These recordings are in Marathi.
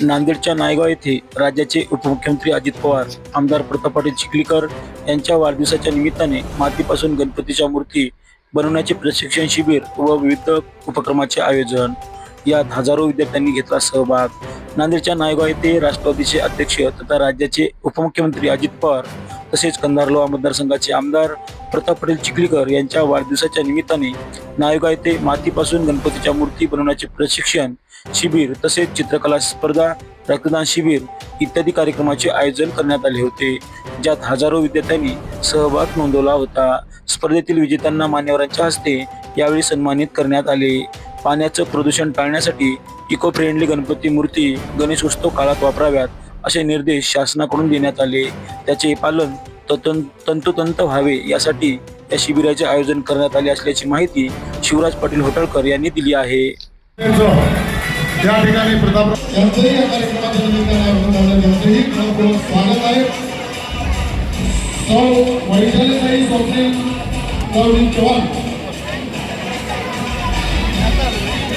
नांदेडच्या नायगाव येथे राज्याचे उपमुख्यमंत्री अजित पवार आमदार प्रताप पाटील चिखलीकर यांच्या वाढदिवसाच्या निमित्ताने मातीपासून गणपतीच्या मूर्ती बनवण्याचे प्रशिक्षण शिबिर व विविध उपक्रमाचे आयोजन. यात हजारो विद्यार्थ्यांनी घेतला सहभाग. नांदेडच्या नायगाव येथे राष्ट्रवादीचे अध्यक्ष तथा राज्याचे उपमुख्यमंत्री अजित पवार तसेच कंधारलोहा मतदारसंघाचे आमदार प्रताप पटेल चिखलीकर यांच्या वाढदिवसाच्या निमित्ताने नायोगा येथे मातीपासून गणपतीच्या मूर्ती बनवण्याचे प्रशिक्षण शिबिर तसेच चित्रकला स्पर्धा रक्तदान शिबिर इत्यादी कार्यक्रमाचे आयोजन करण्यात आले होते. ज्यात हजारो विद्यार्थ्यांनी सहभाग नोंदवला होता. स्पर्धेतील विजेत्यांना मान्यवरांच्या हस्ते यावेळी सन्मानित करण्यात आले. पाण्याचं प्रदूषण टाळण्यासाठी इको फ्रेंडली गणपती मूर्ती गणेश उत्सव काळात वापराव्यात. असे निर्देश शासनाकडून देण्यात आले. त्याचे पालन ततन- तंतोतंत व्हावे यासाठी या शिबिराचे आयोजन करण्यात आले असल्याची माहिती शिवराज पाटील होटळकर यांनी दिली आहे. ठिकाणी स्वागत सौ वैशालीताई स्वप्नील चव्हाण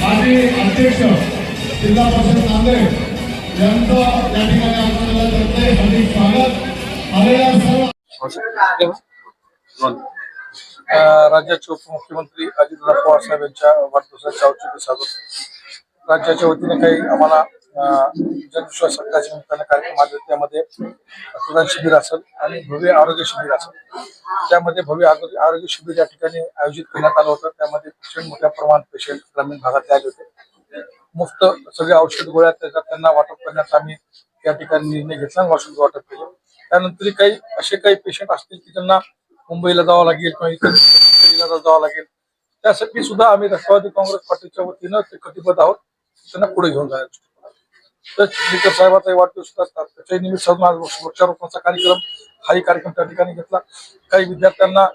माजी अध्यक्ष जिल्हा परिषद नांदेड. यांचं या ठिकाणी आपल्याला हार्दिक स्वागत. आलेल्या सर्व राज्याचे उपमुख्यमंत्री अजितदादा पवार साहेब यांच्या वाढदिवसाच्या औचित्य साधून राज्याच्या वतीने काही आम्हाला जनविश्वास सत्ताच्या निमित्ताने कार्यक्रम आले त्यामध्ये रक्तदान शिबिर असेल आणि भव्य आरोग्य शिबिर असेल. त्यामध्ये भव्य आरोग्य आरोग्य शिबिर या ठिकाणी आयोजित करण्यात आलं होतं. त्यामध्ये प्रचंड मोठ्या प्रमाणात पेशंट ग्रामीण भागातले आले होते. मुफ्त सगळे औषध गोळ्या त्याच्यात त्यांना वाटप करण्याचा आम्ही त्या ठिकाणी निर्णय घेतला औषध वाटप केलं. त्यानंतर काही असे काही पेशंट असतील की त्यांना मुंबईला जावं लागेल किंवा इतर जावं लागेल त्यासाठी सुद्धा आम्ही राष्ट्रवादी काँग्रेस पार्टीच्या वतीनं ते कटिबद्ध आहोत. त्यांना पुढे घेऊन जायचं. तर चिखलीकर साहेबाचा वाढदिवस असतात. त्याच्याही निमित्त साधून आज वृक्षारोपणाचा कार्यक्रम हाही कार्यक्रम त्या ठिकाणी घेतला. काही विद्यार्थ्यांना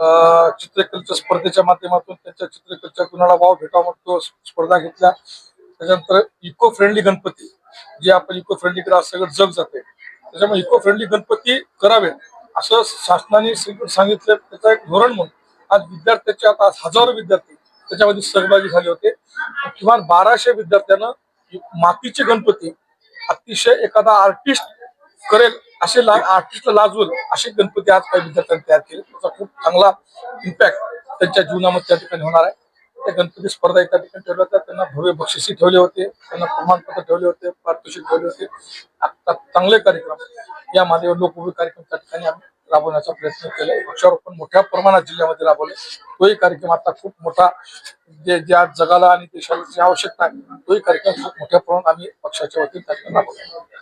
चित्रकलेच्या स्पर्धेच्या माध्यमातून त्यांच्या चित्रकलेच्या गुणाला वाव भेटावा म्हणून स्पर्धा घेतल्या. त्याच्यानंतर इको फ्रेंडली गणपती जे आपण इको फ्रेंडली करा सगळं जग जाते. त्याच्यामुळे इको फ्रेंडली गणपती करावेत असं शासनाने सांगितलं. त्याचं एक धोरण म्हणून आज विद्यार्थ्याचे आता आज हजारो विद्यार्थी त्याच्यामध्ये सहभागी झाले होते. किमान बाराशे विद्यार्थ्यांना मातीचे गणपती अतिशय एखादा आर्टिस्ट करेल असे आर्टिस्टला लाजवेल असे गणपती आज काही विद्यार्थ्यांनी तयार केले. त्याचा खूप चांगला इम्पॅक्ट त्यांच्या जीवनामध्ये त्या ठिकाणी होणार आहे. त्या गणपती स्पर्धा त्या ठिकाणी ठेवल्या होत्या. त्यांना भव्य बक्षिसी ठेवले होते. त्यांना प्रमाणपत्र ठेवले होते. पारितोषिक ठेवले होते. आता चांगले कार्यक्रम. या माध्यम लोकप्रिय कार्यक्रम त्या ठिकाणी आम्ही राबवण्याचा प्रयत्न केला. वृक्षारोपण मोठ्या प्रमाणात जिल्ह्यामध्ये राबवले. तोही कार्यक्रम आता खूप मोठा जे ज्या जगाला आणि देशाला जी आवश्यकता आहे तोही कार्यक्रम खूप मोठ्या प्रमाणात आम्ही पक्षाच्या वतीने त्या ठिकाणी राबवला